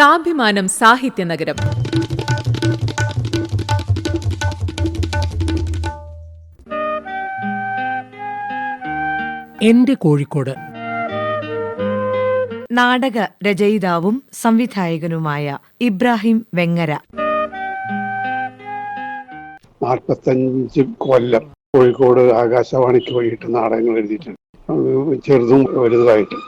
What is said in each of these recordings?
സാഭിമാനം സാഹിത്യ നഗരം എന്റെ കോഴിക്കോട്. നാടക രചയിതാവും സംവിധായകനുമായ ഇബ്രാഹിം വെങ്ങര. നാൽപ്പത്തഞ്ച് കൊല്ലം കോഴിക്കോട് ആകാശവാണിക്ക് വഴിയിട്ട് നാടകങ്ങൾ എഴുതിയിട്ടുണ്ട്. ചെറുതും വലുതുമായിട്ട്.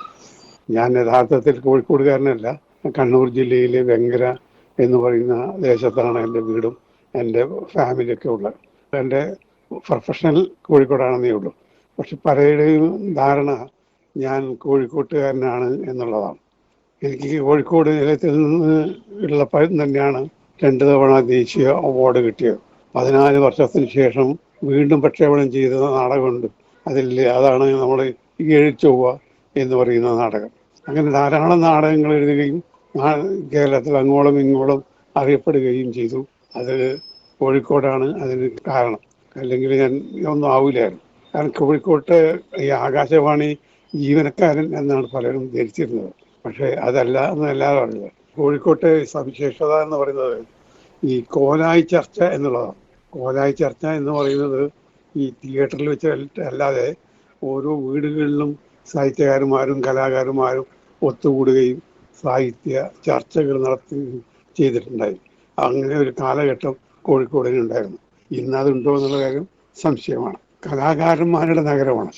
ഞാൻ യഥാർത്ഥത്തിൽ കോഴിക്കോടുകാരനല്ല. കണ്ണൂർ ജില്ലയിലെ വെങ്കര എന്ന് പറയുന്ന ദേശത്താണ് എന്റെ വീടും എന്റെ ഫാമിലിയൊക്കെ ഉള്ളത്. എന്റെ പ്രൊഫഷണൽ കോഴിക്കോടാണെന്നേ ഉള്ളൂ. പക്ഷെ പലരുടെയും ധാരണ ഞാൻ കോഴിക്കോട്ടുകാരനാണ് എന്നുള്ളതാണ്. എനിക്ക് കോഴിക്കോട് നിലയത്തിൽ നിന്ന് ഉള്ള പഴം തന്നെയാണ് രണ്ട് തവണ ദേശീയ അവാർഡ് കിട്ടിയത്. പതിനാല് വർഷത്തിന് ശേഷം വീണ്ടും പ്രക്ഷേപണം ചെയ്ത നാടകമുണ്ട്. അതിൽ അതാണ് നമ്മൾ ഏഴിച്ചൊവ്വ എന്ന് പറയുന്ന നാടകം. അങ്ങനെ ധാരാളം നാടകങ്ങൾ എഴുതുകയും കേരളത്തിൽ അങ്ങോളം ഇങ്ങോളം അറിയപ്പെടുകയും ചെയ്തു. അത് കോഴിക്കോടാണ് അതിന് കാരണം. അല്ലെങ്കിൽ ഞാൻ ഒന്നും ആവില്ലായിരുന്നു കാരണം കോഴിക്കോട്ട് ഈ ആകാശവാണി ജീവനക്കാരൻ എന്നാണ് പലരും ധരിച്ചിരുന്നത്. പക്ഷേ അതല്ല എന്ന് എല്ലാവരും പറഞ്ഞത് കോഴിക്കോട്ടെ സവിശേഷത എന്ന് പറയുന്നത് ഈ കോലായി ചർച്ച എന്നുള്ളതാണ്. കോലായി ചർച്ച എന്ന് പറയുന്നത് ഈ തിയേറ്ററിൽ വെച്ച് അല്ലാതെ ഓരോ വീടുകളിലും സാഹിത്യകാരന്മാരും കലാകാരന്മാരും ഒത്തുകൂടുകയും സാഹിത്യ ചർച്ചകൾ നടത്തി ചെയ്തിട്ടുണ്ടായി അങ്ങനെ ഒരു കാലഘട്ടം കോഴിക്കോടിനുണ്ടായിരുന്നു ഇന്ന് അതുണ്ടോ എന്നുള്ള കാര്യം സംശയമാണ്. കലാകാരന്മാരുടെ നഗരമാണ്.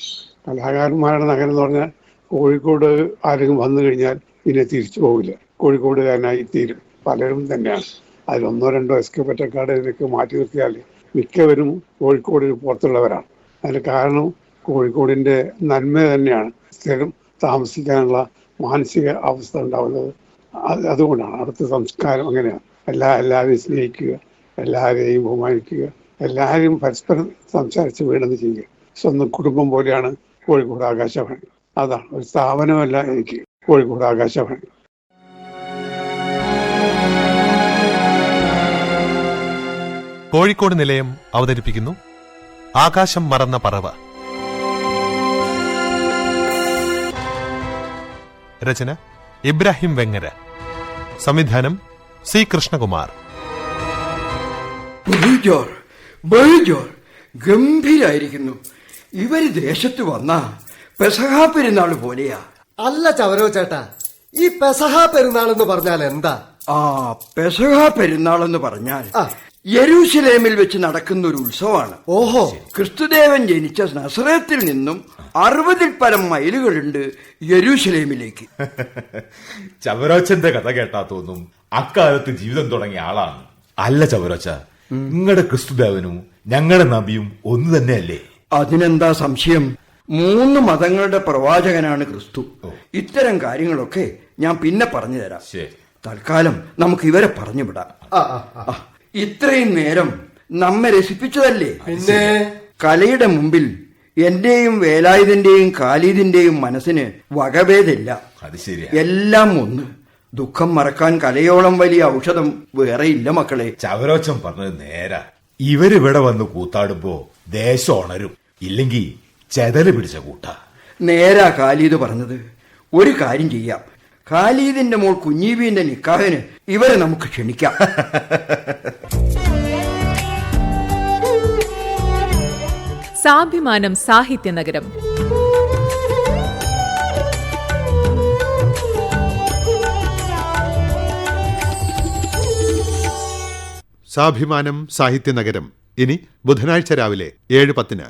കലാകാരന്മാരുടെ നഗരം എന്ന് പറഞ്ഞാൽ കോഴിക്കോട് ആരെങ്കിലും വന്നു കഴിഞ്ഞാൽ പിന്നെ തിരിച്ചു പോകില്ല കോഴിക്കോടുകാരനായി തീരും. പലരും തന്നെയാണ്. അതിലൊന്നോ രണ്ടോ എസ് കെ പറ്റക്കാടിനൊക്കെ മാറ്റി നിർത്തിയാൽ മിക്കവരും കോഴിക്കോടിന് പുറത്തുള്ളവരാണ്. അതിന് കാരണം കോഴിക്കോടിന്റെ നന്മ തന്നെയാണ്. സ്ഥിരം താമസിക്കാനുള്ള മാനസിക അവസ്ഥ ഉണ്ടാവുന്നത്. അത് അതുകൊണ്ടാണ്. അടുത്ത സംസ്കാരം അങ്ങനെയാണ് എല്ലാ എല്ലാവരെയും സ്നേഹിക്കുക എല്ലാവരെയും ബഹുമാനിക്കുക എല്ലാവരെയും പരസ്പരം സംസാരിച്ച് വീണെന്ന് ചെയ്യുക. സ്വന്തം കുടുംബം പോലെയാണ് കോഴിക്കോട് ആകാശവാണി. അതാണ്. ഒരു സ്ഥാപനമല്ല എനിക്ക് കോഴിക്കോട് ആകാശവാണി. കോഴിക്കോട് നിലയം അവതരിപ്പിക്കുന്നു ആകാശം മറന്ന പറവ. രചന ഇബ്രാഹിം വെങ്ങര. സംവിധാനം സി കൃഷ്ണകുമാർ. ഗംഭീരായിരിക്കുന്നു. ഇവർ ദേശത്ത് വന്ന പെസഹാ പെരുന്നാൾ പോലെയാ. അല്ല ചവരോ ചേട്ടാ ഈ പെസഹാ പെരുന്നാൾ എന്ന് പറഞ്ഞാൽ എന്താ? ആ പെസഹാ പെരുന്നാൾ എന്ന് പറഞ്ഞാൽ ആ. യെരൂശലേമിൽ വെച്ച് നടക്കുന്ന ഒരു ഉത്സവമാണ്. ഓഹോ. ക്രിസ്തുദേവൻ ജനിച്ച നസറത്തിൽ നിന്നും അറുപതിൽ പരം മൈലുകളുണ്ട് യരൂശലേമിലേക്ക്. ചവരോച്ചന്റെ കഥ കേട്ടാ തോന്നും അക്കാലത്ത് ജീവിതം തുടങ്ങിയ ആളാണ്. അല്ല ചവരോച്ച നിങ്ങളുടെ ക്രിസ്തുദേവനും ഞങ്ങളുടെ നബിയും ഒന്ന് തന്നെയല്ലേ? അതിനെന്താ സംശയം? മൂന്ന് മതങ്ങളുടെ പ്രവാചകനാണ് ക്രിസ്തു. ഇത്തരം കാര്യങ്ങളൊക്കെ ഞാൻ പിന്നെ പറഞ്ഞു തരാം. ശരി. തൽക്കാലം നമുക്ക് ഇവരെ പറഞ്ഞു വിടാം ആ, ആ, ആ. ആ, ഇത്രയും നേരം നമ്മെ രസിപ്പിച്ചതല്ലേ? പിന്നെ? കലയുടെ മുമ്പിൽ എന്റെയും വേലായുധന്റെയും കാലീദിന്റെയും മനസ്സിന് വകഭേദില്ല അത് ശരിയാ. എല്ലാം ഒന്ന്. ദുഃഖം മറക്കാൻ കലയോളം വലിയ ഔഷധം വേറെ ഇല്ല മക്കളെ. ചവരോച്ചൻ പറഞ്ഞത് നേരാ. ഇവരിവിടെ വന്ന് കൂത്താടുമ്പോ ദേശം ഉണരും. ഇല്ലെങ്കിൽ ചെതൽ പിടിച്ച കൂട്ട. നേരാ കാലീദ് പറഞ്ഞത്. ഒരു കാര്യം ചെയ്യാം. ഖാലീദിന്റെ മോൾ കുഞ്ഞീബീന്റെ നിക്കാഹിന് ഇവരെ നമുക്ക് ക്ഷണിക്കാം. സാഭിമാനം സാഹിത്യ നഗരം. സാഭിമാനം സാഹിത്യ നഗരം. ഇനി ബുധനാഴ്ച രാവിലെ ഏഴ് പത്തിന്.